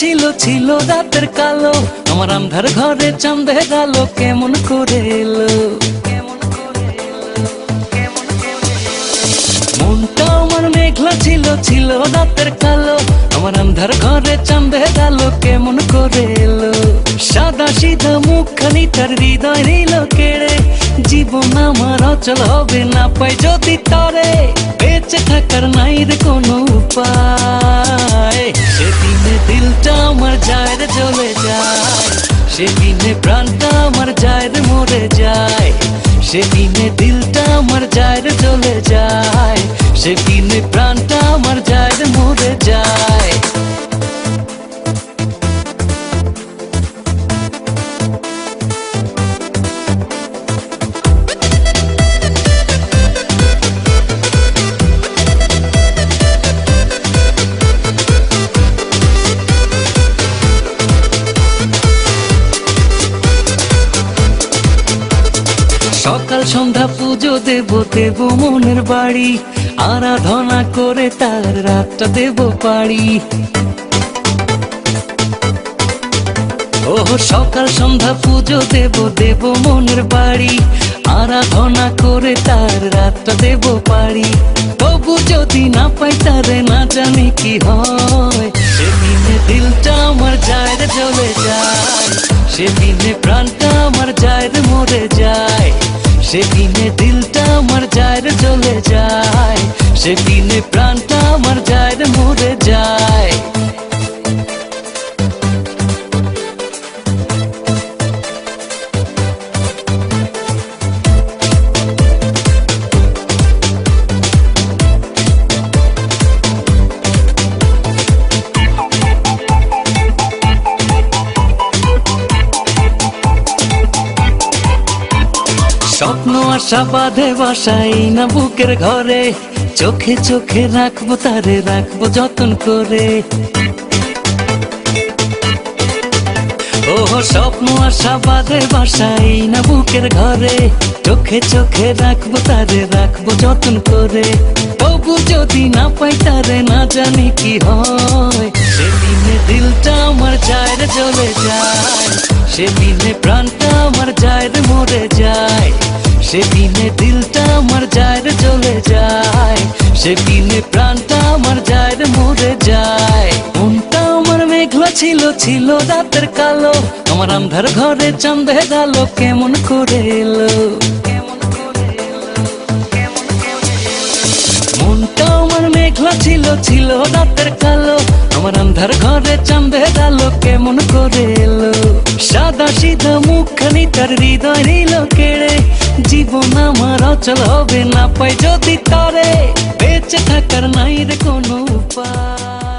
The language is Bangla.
ছিল ছিল রাতের কালো। আমার আন্ধার ঘরে চাঁদে গেল কেমন করে এলো? মনটা আমার মেঘলা ছিল ছিল রাতের কালো। আন্ধার ঘরে চাঁদে গেল কেমন করে এলো? সাদা সিধা মুখখানি তার হৃদয় নিল কেড়ে। জীবন আমার অচল হবে না পাই যদি তরে। বেঁচে থাকার নাই রে কোনো উপায়। সেদিনে দিলটা আমার যায় চলে যায়। সেদিনে প্রাণটা আমার যায় মরে যায়। সেদিনে দিলটা আমার যায় চলে যায়। সেদিনে প্রাণটা আমার যায় রে সকাল সন্ধ্যা পুজো দেব দেব মনের বাড়ি। আরাধনা করে তার রাতটা দেব পাড়ি। ও সকাল সন্ধ্যা পুজো দেব দেব মনের বাড়ি। আরাধনা করে তার রাতটা দেব পাড়ি। তবু যদি না পাই তারে না জানি কি হয়। সেদিনে দিলটা আমার যায় চলে যায়। সেদিনে প্রাণটা আমার যায় মরে যায়। সেদিনে দিলটা আমার যায় চলে যায় সেদিনে প্রাণটা আশা বাঁধে বাসাই না বুকের ঘরে। চোখে চোখে রাখব তারে, রাখব যতন করে। ও স্বপ্ন আশা বাঁধে বাসাই না বুকের ঘরে। চোখে চোখে রাখব তারে, রাখব যতন করে। তবু যদি না পাই তারে না জানি কি হয়। সেদিনে দিলটা আমার যায় চলে যায়। সেদিনে প্রাণটা আমার যায় মরে যায়। সেদিনে দিলটা আমার যায় রে চলে যায়। সেদিনে প্রাণটা আমার যায় রে মরে যায়। মনটা আমার মেঘলা ছিল ছিল রাতের কালো। আমার আন্ধার ঘরে চাঁদে গেল কেমন করে এলো? মনটা আমার মেঘলা ছিল ছিল রাতের কালো। আমার আন্ধার ঘরে চাঁদে গেল কেমন করে এলো? সাদা সিধা মুখখানি তার হৃদয় নিল কেড়ে। জীবন আমার অচল হবে না পাই যদি তরে বেঁচে থাকার নাই রে কোনো উপায়।